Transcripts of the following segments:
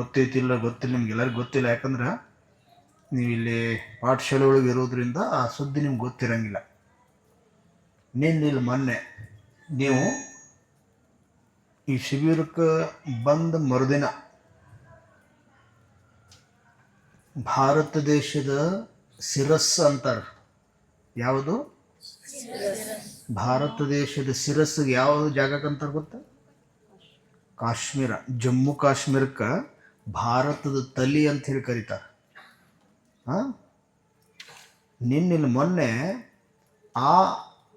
ಗೊತ್ತೈತಿಲ್ಲ ಗೊತ್ತಿಲ್ಲ ನಿಮ್ಗೆಲ್ಲರಿಗೂ ಗೊತ್ತಿಲ್ಲ. ಯಾಕಂದ್ರೆ ನೀವು ಇಲ್ಲಿ ಪಾಠಶಾಲೆ ಒಳಗೆ ಇರೋದ್ರಿಂದ ಆ ಸುದ್ದಿ ನಿಮ್ಗೆ ಗೊತ್ತಿರಂಗಿಲ್ಲ. ನಿನ್ನಿಲ್ಲಿ ಮೊನ್ನೆ ನೀವು ಈ ಶಿಬಿರಕ್ಕೆ ಬಂದ ಮರುದಿನ ಭಾರತ ದೇಶದ ಶಿರಸ್ ಅಂತಾರೆ. ಯಾವುದು? ಭಾರತ ದೇಶದ ಶಿರಸ್ಸಿಗೆ ಯಾವ ಜಾಗಕ್ಕೆ ಅಂತಾರೆ ಗೊತ್ತಾ? ಕಾಶ್ಮೀರ, ಜಮ್ಮು ಕಾಶ್ಮೀರಕ್ಕೆ ಭಾರತದ ತಲಿ ಅಂತ ಹೇಳಿ ಕರೀತಾರೆ. ಹಾಂ? ನಿನ್ನಿಲ್ಲಿ ಮೊನ್ನೆ ಆ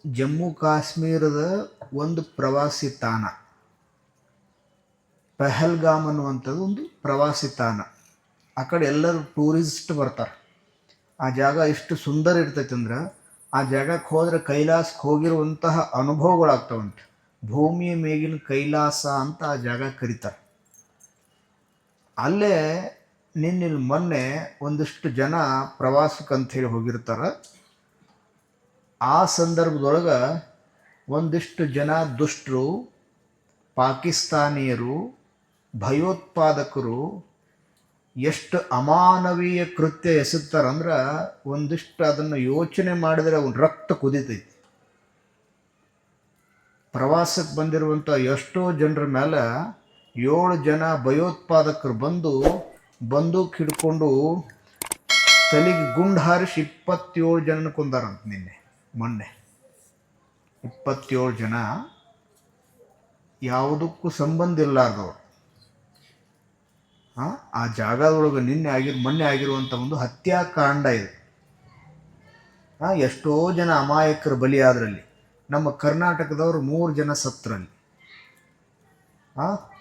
ಜಮ್ಮು ಕಾಶ್ಮೀರದ ಒಂದು ಪ್ರವಾಸಿ ತಾಣ, ಪೆಹಲ್ಗಾಮ್ ಅನ್ನುವಂಥದ್ದು ಒಂದು ಪ್ರವಾಸಿ ತಾಣ. ಆ ಕಡೆ ಎಲ್ಲರೂ ಟೂರಿಸ್ಟ್ ಬರ್ತಾರೆ. ಆ ಜಾಗ ಎಷ್ಟು ಸುಂದರ ಇರ್ತೈತೆ ಅಂದ್ರೆ ಆ ಜಾಗಕ್ಕೆ ಹೋದರೆ ಕೈಲಾಸಕ್ಕೆ ಹೋಗಿರುವಂತಹ ಅನುಭವಗಳಾಗ್ತಾವಂತೆ ಭೂಮಿಯ ಮೇಗಿನ ಕೈಲಾಸ ಅಂತ ಆ ಜಾಗ ಕರೀತಾರೆ. ಅಲ್ಲೇ ನಿನ್ನಿಲ್ಲಿ ಮೊನ್ನೆ ಒಂದಿಷ್ಟು ಜನ ಪ್ರವಾಸಕ್ಕಂಥೇಳಿ ಹೋಗಿರ್ತಾರೆ. ಆ ಸಂದರ್ಭದೊಳಗೆ ಒಂದಿಷ್ಟು ಜನ ದುಷ್ಟರು, ಪಾಕಿಸ್ತಾನಿಯರು, ಭಯೋತ್ಪಾದಕರು ಎಷ್ಟು ಅಮಾನವೀಯ ಕೃತ್ಯ ಎಸುತ್ತಾರಂದ್ರೆ ಒಂದಿಷ್ಟು ಅದನ್ನು ಯೋಚನೆ ಮಾಡಿದರೆ ಅವ್ನ ರಕ್ತ ಕುದೀತೈತಿ. ಪ್ರವಾಸಕ್ಕೆ ಬಂದಿರುವಂಥ ಎಷ್ಟೋ ಜನರ ಮೇಲೆ ಏಳು ಜನ ಭಯೋತ್ಪಾದಕರು ಬಂದು ಬಂದೂಕ್ ಹಿಡ್ಕೊಂಡು ತಲೆಗೆ ಗುಂಡು ಹಾರಿಸಿ ಇಪ್ಪತ್ತೇಳು ಜನನ ಕೊಂದಾರಂತ ನಿನ್ನೆ ಮೊನ್ನೆ. ಇಪ್ಪತ್ತೇಳು ಜನ ಯಾವುದಕ್ಕೂ ಸಂಬಂಧ ಇಲ್ಲಾರ್ದವ್ರು. ಆ, ಜಾಗದೊಳಗೆ ನಿನ್ನೆ ಆಗಿರ್ ಮೊನ್ನೆ ಆಗಿರುವಂಥ ಒಂದು ಹತ್ಯಾಕಾಂಡ ಇದು. ಎಷ್ಟೋ ಜನ ಅಮಾಯಕರು ಬಲಿಯಾದ್ರಲ್ಲಿ ನಮ್ಮ ಕರ್ನಾಟಕದವರು ಮೂರು ಜನ ಸತ್ರಲ್ಲಿ.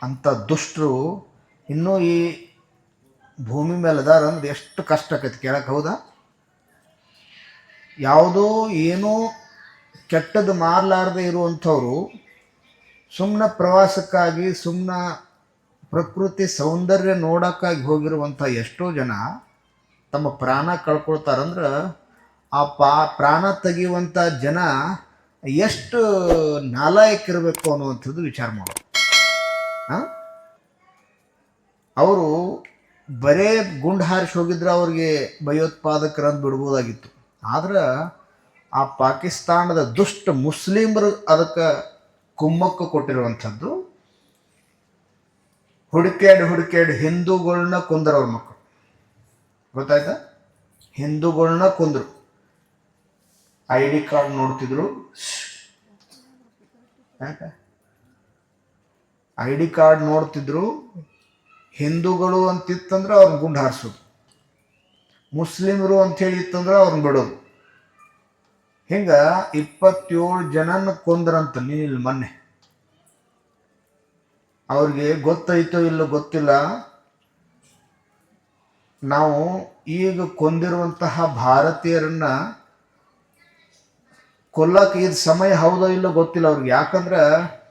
ಅಂಥ ದುಷ್ಟರು ಇನ್ನೂ ಈ ಭೂಮಿ ಮೇಲೆ ಅದಾರ ಅಂದ್ರೆ ಎಷ್ಟು ಕಷ್ಟ ಆಕೈತಿ ಕೇಳಕ್ಕೆ ಹೌದಾ? ಯಾವುದೋ ಏನೋ ಕೆಟ್ಟದ್ದು ಮಾರಲಾರದೆ ಇರುವಂಥವ್ರು ಸುಮ್ಮನೆ ಪ್ರವಾಸಕ್ಕಾಗಿ ಸುಮ್ಮನೆ ಪ್ರಕೃತಿ ಸೌಂದರ್ಯ ನೋಡೋಕ್ಕಾಗಿ ಹೋಗಿರುವಂಥ ಎಷ್ಟೋ ಜನ ತಮ್ಮ ಪ್ರಾಣ ಕಳ್ಕೊಳ್ತಾರಂದ್ರೆ ಆ ಪಾ ಪ್ರಾಣ ತೆಗೆಯುವಂಥ ಜನ ಎಷ್ಟು ನಾಲಾಯಕ್ಕಿರಬೇಕು ಅನ್ನುವಂಥದ್ದು ವಿಚಾರ ಮಾಡೋದು. ಅವರು ಬರೇ ಗುಂಡು ಹಾರಿಸಿ ಹೋಗಿದ್ರೆ ಅವ್ರಿಗೆ ಭಯೋತ್ಪಾದಕರಂತ ಬಿಡ್ಬೋದಾಗಿತ್ತು. ಆದ್ರೆ ಆ ಪಾಕಿಸ್ತಾನದ ದುಷ್ಟ ಮುಸ್ಲಿಮರು ಅದಕ್ಕೆ ಕುಮ್ಮಕ್ಕು ಕೊಟ್ಟಿರುವಂಥದ್ದು. ಹುಡುಕ್ಯಾಡಿ ಹುಡುಕ್ಯಾಡಿ ಹಿಂದೂಗಳನ್ನ ಕುಂದ್ರ ಅವ್ರ ಮಕ್ಕಳು ಗೊತ್ತಾಯ್ತಾ? ಹಿಂದೂಗಳನ್ನ ಕುಂದರು. ಐ ಡಿ ಕಾರ್ಡ್ ನೋಡ್ತಿದ್ರು. ಯಾಕೆ? ಐ ಡಿ ಕಾರ್ಡ್ ನೋಡ್ತಿದ್ರು, ಹಿಂದೂಗಳು ಅಂತಿತ್ತಂದ್ರೆ ಅವ್ರನ್ನ ಗುಂಡು ಹಾರಿಸೋದು. ಮುಸ್ಲಿಮರು ಅಂಥೇಳಿ ಇತ್ತಂದ್ರೆ ಅವ್ರನ್ನ ಬಿಡೋದು. ಹಿಂಗೆ ಇಪ್ಪತ್ತೇಳು ಜನನ ಕೊಂದ್ರಂತ ನೀಲ್ ಮೊನ್ನೆ. ಅವ್ರಿಗೆ ಗೊತ್ತೈತೋ ಇಲ್ಲೋ ಗೊತ್ತಿಲ್ಲ. ನಾವು ಈಗ ಕೊಂದಿರುವಂತಹ ಭಾರತೀಯರನ್ನ ಕೊಲ್ಲಕ್ಕೆ ಇದು ಸಮಯ ಹೌದೋ ಇಲ್ಲೋ ಗೊತ್ತಿಲ್ಲ ಅವ್ರಿಗೆ. ಯಾಕಂದ್ರೆ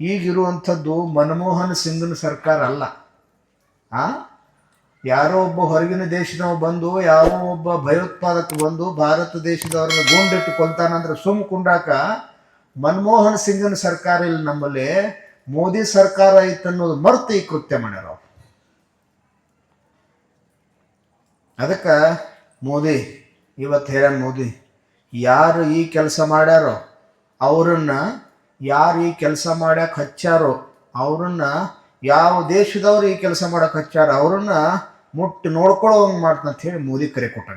ಈಗಿರುವಂಥದ್ದು ಮನಮೋಹನ್ ಸಿಂಗ್ನ ಸರ್ಕಾರ ಅಲ್ಲ. ಆ? ಯಾರೋ ಒಬ್ಬ ಹೊರಗಿನ ದೇಶದವ ಬಂದು, ಯಾರೋ ಒಬ್ಬ ಭಯೋತ್ಪಾದಕ ಬಂದು ಭಾರತ ದೇಶದವ್ರನ್ನ ಗುಂಡಿಟ್ಟು ಕೊಲ್ತಾನಂದ್ರೆ ಸುಮ್ ಕುಂಡಾಕ ಮನಮೋಹನ್ ಸಿಂಗ್ನ ಸರ್ಕಾರ ಇಲ್ಲಿ ನಮ್ಮಲ್ಲಿ. ಮೋದಿ ಸರ್ಕಾರ ಐತೆ ಅನ್ನೋದು ಮರ್ತು ಈ ಕೃತ್ಯ ಮಾಡ್ಯಾರ ಅದಕ್ಕೆ ಮೋದಿ, ಇವತ್ತು ಹೇಳ್ಯಾನ ಮೋದಿ, ಯಾರು ಈ ಕೆಲಸ ಮಾಡ್ಯಾರೋ ಅವ್ರನ್ನ ಯಾರು ಈ ಕೆಲಸ ಮಾಡಕ್ಕೆ ಹಚ್ಚಾರೋ, ಅವ್ರನ್ನ ಯಾವ ದೇಶದವ್ರು ಈ ಕೆಲಸ ಮಾಡಕ್ಕೆ ಹಚ್ಚಾರ, ಅವ್ರನ್ನ ಮುಟ್ಟಿ ನೋಡ್ಕೊಳ್ಳೋ ಹಂಗೆ ಮಾಡ್ತಾನೆ ಅಂತ ಹೇಳಿ ಮೋದಿ ಕರೆ ಕೊಟ್ಟ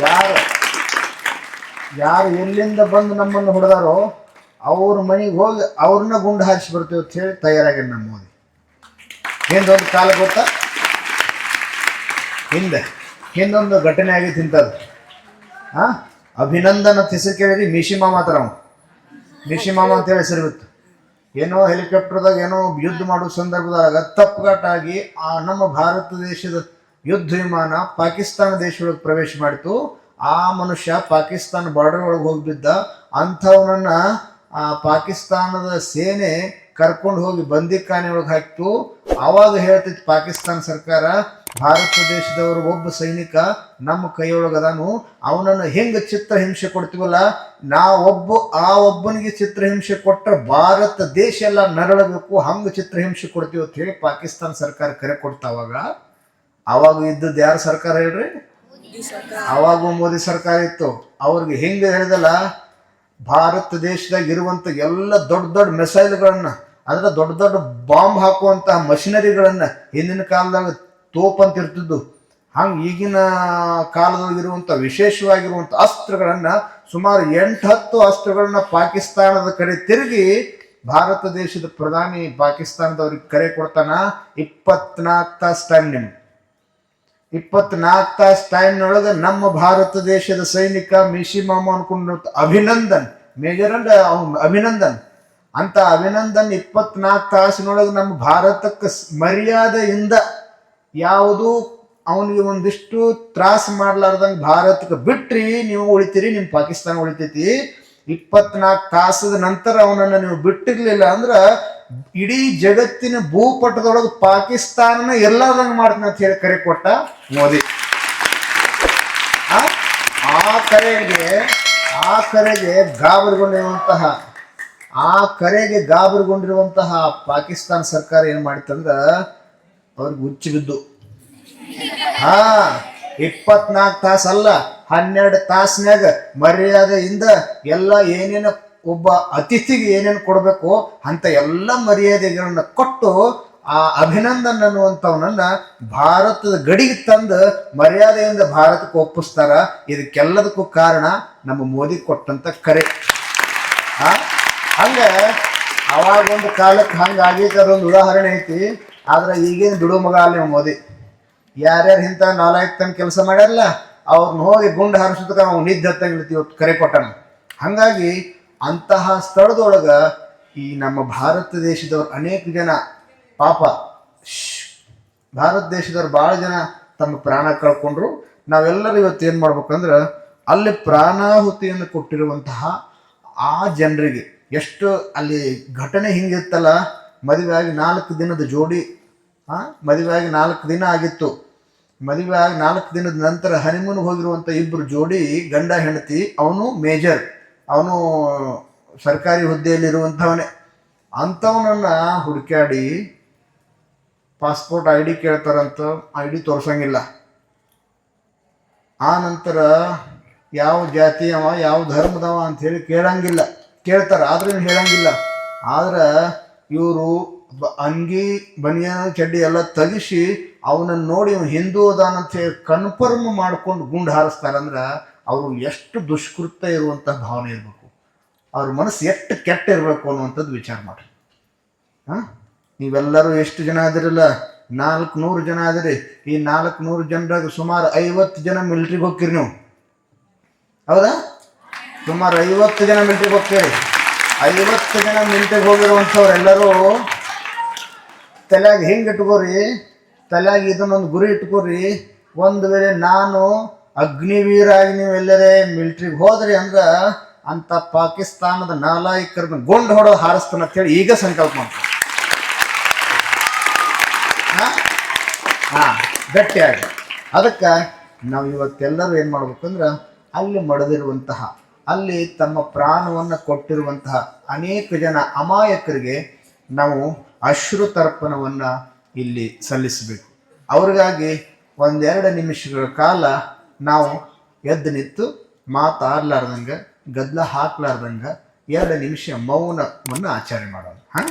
ಯಾರು? ಯಾರು ಎಲ್ಲಿಂದ ಬಂದು ನಮ್ಮನ್ನು ಹೊಡೆದಾರೋ, ಅವ್ರ ಮನೆಗೆ ಹೋಗಿ ಅವ್ರನ್ನ ಗುಂಡು ಹಾರಿಸಿ ಬರ್ತೀವಿ ಅಂತ ಹೇಳಿ ತಯಾರಾಗಿ ನಮ್ಮ ಮೋದಿ. ಹಿಂದೊಂದು ಕಾಲ ಗೊತ್ತಾ? ಹಿಂದೆ. ಹಿಂದೊಂದು ಘಟನೆ ಆಗಿತ್ತು ಇಂಥದ್ದು. ಹಾಂ? ಅಭಿನಂದನ ಹೆಸರು ಕೇಳಿದ್ರಿ ಮಿಶಿ ಅಂತ ಅಂತೇಳಿ ಹೆಸರು ಇತ್ತು ಏನೋ ಹೆಲಿಕಾಪ್ಟರ್ದಾಗ ಏನೋ ಯುದ್ಧ ಮಾಡೋ ಸಂದರ್ಭದಾಗ ತಪ್ಪುಗಾಟಾಗಿ ಆ ನಮ್ಮ ಭಾರತ ದೇಶದ ಯುದ್ಧ ವಿಮಾನ ಪಾಕಿಸ್ತಾನ ದೇಶದೊಳಗೆ ಪ್ರವೇಶ ಮಾಡಿತು. ಆ ಮನುಷ್ಯ ಪಾಕಿಸ್ತಾನ ಬಾರ್ಡರ್ ಒಳಗೆ ಹೋಗಿಬಿದ್ದ ಅಂಥವನನ್ನ ಆ ಪಾಕಿಸ್ತಾನದ ಸೇನೆ ಕರ್ಕೊಂಡು ಹೋಗಿ ಬಂದಿಖಾನೆ ಒಳಗೆ ಹಾಕಿತು. ಆವಾಗ ಹೇಳ್ತಿತ್ತು ಪಾಕಿಸ್ತಾನ ಸರ್ಕಾರ ಭಾರತ ದೇಶದವರು ಒಬ್ಬ ಸೈನಿಕ ನಮ್ಮ ಕೈಯೊಳಗದಾನು ಅವನನ್ನು ಹೆಂಗ ಚಿತ್ರ ಹಿಂಸೆ ಕೊಡ್ತೀವಲ್ಲ? ನಾ ಒಬ್ಬ ಆ ಒಬ್ಬನಿಗೆ ಚಿತ್ರಹಿಂಸೆ ಕೊಟ್ಟರೆ ಭಾರತ ದೇಶ ಎಲ್ಲ ನರಳಬೇಕು ಹಂಗ ಚಿತ್ರಹಿಂಸೆ ಕೊಡ್ತೀವಿ ಅಂತ ಹೇಳಿ ಪಾಕಿಸ್ತಾನ ಸರ್ಕಾರ ಕರೆ ಕೊಡ್ತಾವಾಗ ಅವಾಗ. ಇದ್ದದ್ದು ಯಾರ ಸರ್ಕಾರ ಹೇಳ್ರಿ? ಅವಾಗೂ ಮೋದಿ ಸರ್ಕಾರ ಇತ್ತು. ಅವ್ರಿಗೆ ಹೆಂಗೆ ಹೇಳಿದಲ್ಲ? ಭಾರತ ದೇಶದಾಗ ಇರುವಂತ ಎಲ್ಲ ದೊಡ್ಡ ದೊಡ್ಡ ಮಿಸೈಲ್ಗಳನ್ನು ಅಂದ್ರೆ ದೊಡ್ಡ ದೊಡ್ಡ ಬಾಂಬ್ ಹಾಕುವಂತಹ ಮಷಿನರಿಗಳನ್ನು ಹಿಂದಿನ ಕಾಲದಾಗ ತೋಪ್ ಅಂತ ಇರ್ತಿದ್ದು. ಹಂಗೆ ಈಗಿನ ಕಾಲದಲ್ಲಿ ವಿಶೇಷವಾಗಿರುವಂಥ ಅಸ್ತ್ರಗಳನ್ನು ಸುಮಾರು ಎಂಟು ಹತ್ತು ಅಸ್ತ್ರಗಳನ್ನ ಪಾಕಿಸ್ತಾನದ ಕಡೆ ತಿರುಗಿ ಭಾರತ ದೇಶದ ಪ್ರಧಾನಿ ಪಾಕಿಸ್ತಾನದವ್ರಿಗೆ ಕರೆ ಕೊಡ್ತಾನ. ಇಪ್ಪತ್ನಾಲ್ಕು ತಾಸು ಟೈಮ್ ನಿಮ್ಗೆ ಇಪ್ಪತ್ನಾಲ್ಕು ತಾಸು ಟೈಮ್ನೊಳಗೆ ನಮ್ಮ ಭಾರತ ದೇಶದ ಸೈನಿಕ ಮಿಶಿ ಮಾಮ ಅನ್ಕೊಂಡು ಅಭಿನಂದನ್, ಮೇಜರ್ ಅಂಡ್ ಅಭಿನಂದನ್. ಅಂತ ಅಭಿನಂದನ್ ಇಪ್ಪತ್ನಾಲ್ಕು ತಾಸಿನೊಳಗೆ ನಮ್ಮ ಭಾರತಕ್ಕೆ ಮರ್ಯಾದೆಯಿಂದ ಯಾವುದು ಅವನಿಗೆ ಒಂದಿಷ್ಟು ತ್ರಾಸ ಮಾಡ್ಲಾರ್ದಂಗೆ ಭಾರತಕ್ಕೆ ಬಿಟ್ರಿ, ನೀವು ಉಳಿತೀರಿ ನಿಮ್ಮ ಪಾಕಿಸ್ತಾನ ಉಳಿತೈತಿ. ಇಪ್ಪತ್ನಾಲ್ಕು ತಾಸದ ನಂತರ ಅವನನ್ನು ನೀವು ಬಿಟ್ಟಿರ್ಲಿಲ್ಲ ಅಂದ್ರೆ ಇಡೀ ಜಗತ್ತಿನ ಭೂಪಟದೊಳಗೆ ಪಾಕಿಸ್ತಾನನ ಎಲ್ಲಾರ್ದಂಗೆ ಮಾಡ್ತೀನಿ ಅಂತ ಹೇಳಿ ಕರೆ ಕೊಟ್ಟ ಮೋದಿ. ಆ? ಕರೆಗೆ ಆ ಕರೆಗೆ ಗಾಬರಿಗೊಂಡಿರುವಂತಹ, ಆ ಕರೆಗೆ ಗಾಬರಿಗೊಂಡಿರುವಂತಹ ಪಾಕಿಸ್ತಾನ ಸರ್ಕಾರ ಏನು ಮಾಡಿತ್ತಂದ್ರ ಅವ್ರಿಗೆ ಹುಚ್ಚು ಬಿದ್ದು ಹಾ ಇಪ್ಪತ್ನಾಲ್ಕು ತಾಸು ಅಲ್ಲ, ಹನ್ನೆರಡು ತಾಸಿನಾಗ ಮರ್ಯಾದೆಯಿಂದ ಎಲ್ಲ ಏನೇನು ಒಬ್ಬ ಅತಿಥಿಗೆ ಏನೇನು ಕೊಡಬೇಕು ಅಂತ ಎಲ್ಲ ಮರ್ಯಾದೆಗಳನ್ನ ಕೊಟ್ಟು ಆ ಅಭಿನಂದನ್ ಅನ್ನುವಂಥವನನ್ನ ಭಾರತದ ಗಡಿಗೆ ತಂದು ಮರ್ಯಾದೆಯಿಂದ ಭಾರತಕ್ಕೆ ಒಪ್ಪಿಸ್ತಾರ. ಇದಕ್ಕೆಲ್ಲದಕ್ಕೂ ಕಾರಣ ನಮ್ಮ ಮೋದಿ ಕೊಟ್ಟಂತ ಕರೆ. ಹಂಗ ಅವಾಗ ಒಂದು ಕಾಲಕ್ಕೆ ಹಂಗೆ ಆಗೈತೆ, ಅದೊಂದು ಉದಾಹರಣೆ ಐತಿ. ಆದ್ರೆ ಈಗೇನು ದುಡೋ ಮಗ ಅಲ್ಲಿ ಮೋದಿ. ಯಾರ್ಯಾರು ಇಂಥ ನಾಲ್ಕು ತನ್ ಕೆಲಸ ಮಾಡ್ಯಾರಲ್ಲ ಅವ್ರನ್ನ ಹೋಗಿ ಗುಂಡು ಹಾರಿಸೋದಕ್ಕೆ ಅವ್ನು ನಿದ್ದೆ ಹತ್ತಂಗೆ ಇವತ್ತು ಕರೆ ಕೊಟ್ಟಣ. ಹಂಗಾಗಿ ಅಂತಹ ಸ್ಥಳದೊಳಗ ಈ ನಮ್ಮ ಭಾರತ ದೇಶದವ್ರು ಅನೇಕ ಜನ ಪಾಪ ಭಾರತ ದೇಶದವ್ರು ಭಾಳ ಜನ ತಮ್ಮ ಪ್ರಾಣ ಕಳ್ಕೊಂಡ್ರು. ನಾವೆಲ್ಲರೂ ಇವತ್ತು ಏನು ಮಾಡ್ಬೇಕಂದ್ರೆ ಅಲ್ಲಿ ಪ್ರಾಣಾಹುತಿಯನ್ನು ಕೊಟ್ಟಿರುವಂತಹ ಆ ಜನರಿಗೆ ಎಷ್ಟು ಅಲ್ಲಿ ಘಟನೆ ಹಿಂಗಿತ್ತಲ್ಲ ಮದುವೆ ಆಗಿ ನಾಲ್ಕು ದಿನದ ಜೋಡಿ ಮದುವೆ ಆಗಿ ನಾಲ್ಕು ದಿನ ಆಗಿತ್ತು. ಮದುವೆ ಆಗಿ ನಾಲ್ಕು ದಿನದ ನಂತರ ಹನಿಮೂನ್ ಹೋಗಿರುವಂಥ ಇಬ್ಬರು ಜೋಡಿ ಗಂಡ ಹೆಂಡತಿ, ಅವನು ಮೇಜರ್ ಅವನು ಸರ್ಕಾರಿ ಹುದ್ದೆಯಲ್ಲಿರುವಂಥವನೇ. ಅಂಥವನನ್ನು ಹುಡುಕಾಡಿ ಪಾಸ್ಪೋರ್ಟ್ ಐ ಡಿ ಕೇಳ್ತಾರಂತ ಐ ಡಿ ತೋರ್ಸಂಗಿಲ್ಲ. ಆ ನಂತರ ಯಾವ ಜಾತಿ ಅವ ಯಾವ ಧರ್ಮದವ ಅಂತ ಹೇಳಿ ಕೇಳಂಗಿಲ್ಲ. ಕೇಳ್ತಾರ, ಆದ್ರೂ ಹೇಳಂಗಿಲ್ಲ. ಆದ್ರೆ ಇವರು ಅಂಗಿ ಬನಿಯನ್ ಚಡ್ಡಿ ಎಲ್ಲ ತಗಿಸಿ ಅವನನ್ನು ನೋಡಿ ಹಿಂದೂ ಅದಾನ ಅಂತ ಹೇಳಿ ಕನ್ಫರ್ಮ್ ಮಾಡ್ಕೊಂಡು ಗುಂಡು ಹಾರಿಸ್ತಾರಂದ್ರೆ ಅವರು ಎಷ್ಟು ದುಷ್ಕೃತ ಇರುವಂಥ ಭಾವನೆ ಇರಬೇಕು. ಅವ್ರ ಮನಸ್ಸು ಎಷ್ಟು ಕೆಟ್ಟ ಇರಬೇಕು ಅನ್ನುವಂಥದ್ದು ವಿಚಾರ ಮಾಡ್ರಿ. ಹಾಂ? ನೀವೆಲ್ಲರೂ ಎಷ್ಟು ಜನ ಆದಿರಲ್ಲ? ನಾಲ್ಕು ನೂರು ಜನ ಆದಿರಿ. ಈ ನಾಲ್ಕು ನೂರು ಜನರಾಗ ಸುಮಾರು ಐವತ್ತು ಜನ ಮಿಲ್ಟ್ರಿಗೆ ಹೋಗ್ತೀರಿ ನೀವು. ಹೌದಾ? ಸುಮಾರು ಐವತ್ತು ಜನ ಮಿಲ್ಟ್ರಿಗೆ ಹೋಗ್ತೀರಿ. ಐವತ್ತು ಜನ ಮಿಲ್ಟ್ರಿಗೆ ಹೋಗಿರುವಂಥವ್ರೆಲ್ಲರೂ ತಲೆಯಾಗ ಹೆಂಗೆ ಇಟ್ಕೋರಿ? ತಲೆಯಾಗ ಇದನ್ನೊಂದು ಗುರಿ ಇಟ್ಕೋರಿ. ಒಂದು ವೇಳೆ ನಾನು ಅಗ್ನಿವೀರ ಆಗಿ ನೀವು ಎಲ್ಲರೇ ಮಿಲ್ಟ್ರಿಗೆ ಹೋದ್ರಿ ಅಂದ್ರೆ ಅಂತ ಪಾಕಿಸ್ತಾನದ ನಾಲಾಯಕರನ್ನ ಗೊಂಡು ಹೊಡೆದು ಹಾರಿಸ್ತಾನೆ ಅಂತೇಳಿ ಈಗ ಸಂಕಲ್ಪ ಮಾಡ್ತಾರೆ ಹಾಂ, ಗಟ್ಟಿಯಾಗಿ. ಅದಕ್ಕೆ ನಾವು ಇವತ್ತೆಲ್ಲರೂ ಏನು ಮಾಡ್ಬೇಕಂದ್ರೆ ಅಲ್ಲಿ ಮಡದಿರುವಂತಹ, ಅಲ್ಲಿ ತಮ್ಮ ಪ್ರಾಣವನ್ನು ಕೊಟ್ಟಿರುವಂತಹ ಅನೇಕ ಜನ ಅಮಾಯಕರಿಗೆ ನಾವು ಅಶ್ರು ತರ್ಪಣವನ್ನು ಇಲ್ಲಿ ಸಲ್ಲಿಸಬೇಕು. ಅವ್ರಿಗಾಗಿ ಒಂದೆರಡು ನಿಮಿಷಗಳ ಕಾಲ ನಾವು ಎದ್ದು ನಿಂತು ಮಾತಾಡ್ಲಾರ್ದಂಗೆ ಗದ್ದಲ ಹಾಕ್ಲಾರ್ದಂಗೆ ಎರಡು ನಿಮಿಷ ಮೌನವನ್ನು ಆಚರಣೆ ಮಾಡೋಣ ಹಾಂ?